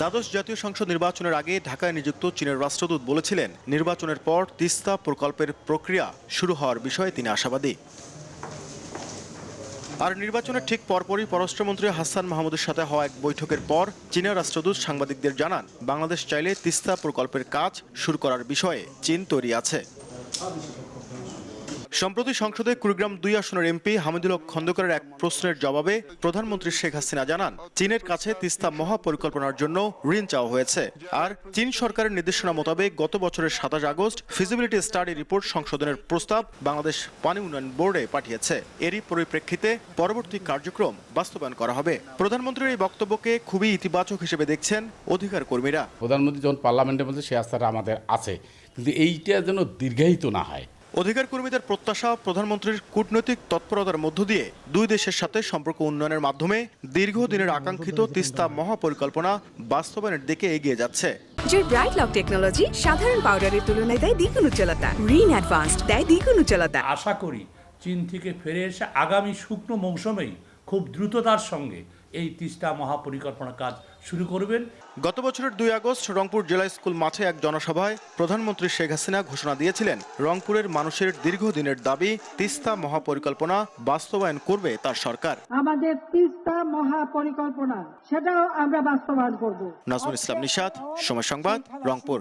দ্বাদশ জাতীয় সংসদ নির্বাচনের আগে ঢাকায় নিযুক্ত চীনের রাষ্ট্রদূত বলেছিলেন, নির্বাচনের পর তিস্তা প্রকল্পের প্রক্রিয়া শুরু হওয়ার বিষয়ে তিনি আশাবাদী। আর নির্বাচনের ঠিক পরপরই পররাষ্ট্রমন্ত্রী হাসান মাহমুদের সাথে হওয়া এক বৈঠকের পর চীনের রাষ্ট্রদূত সাংবাদিকদের জানান, বাংলাদেশ চাইলে তিস্তা প্রকল্পের কাজ শুরু করার বিষয়ে চীন তৈরি আছে। সম্প্রতি সংসদে কুড়িগ্রাম দুই আসনের এমপি হামিদুল খন্দকারের এক প্রশ্নের জবাবে প্রধানমন্ত্রী শেখ হাসিনা জানান, চীনের কাছে তিস্তা মহাপরিকল্পনার জন্য ঋণ চাওয়া হয়েছে। আর চীন সরকারের নির্দেশনা মোতাবেক গত বছরের সাতাশ আগস্ট ফিজিবিলিটি স্টাডি রিপোর্ট সংশোধনের প্রস্তাব বাংলাদেশ পানি উন্নয়ন বোর্ডে পাঠিয়েছে। এরই পরিপ্রেক্ষিতে পরবর্তী কার্যক্রম বাস্তবায়ন করা হবে। প্রধানমন্ত্রীর এই বক্তব্যকে খুবই ইতিবাচক হিসেবে দেখছেন অধিকার কর্মীরা প্রধানমন্ত্রী যখন পার্লামেন্টে বলছে সে আস্থাটা আমাদের আছে। কিন্তু এইটা যেন দীর্ঘায়িত না হয়। অধিকার কর্মীদের প্রত্যাশা প্রধানমন্ত্রীর কূটনৈতিক তৎপরতার মধ্য দিয়ে দুই দেশের সাথে সম্পর্ক উন্নয়নের মাধ্যমে দীর্ঘদিনের আকাঙ্ক্ষিত তিস্তা মহাপরিকল্পনা বাস্তবায়নের দিকে এগিয়ে যাচ্ছে। যে ব্রাইট লক টেকনোলজি সাধারণ পাউডারের তুলনায় দেয় দ্বিগুণ উজ্জ্বলতা। রিন অ্যাডভান্সড দেয় দ্বিগুণ উজ্জ্বলতা। আশা করি চীন থেকে ফিরে এসে আগামী শুকনো মৌসুমেই খুব দ্রুততার সঙ্গে এই তিস্তা মহাপরিকল্পনা কাজ শুরু করবেন। গত বছরের দুই আগস্ট রংপুর জেলা স্কুল মাঠে এক জনসভায় প্রধানমন্ত্রী শেখ হাসিনা ঘোষণা দিয়েছিলেন রংপুরের মানুষের দীর্ঘদিনের দাবি তিস্তা মহাপরিকল্পনা বাস্তবায়ন করবে তার সরকার। আমাদের তিস্তা মহাপরিকল্পনা সেটাও আমরা বাস্তবায়ন করব। নাজমুল ইসলাম নিশাত সময় সংবাদ রংপুর।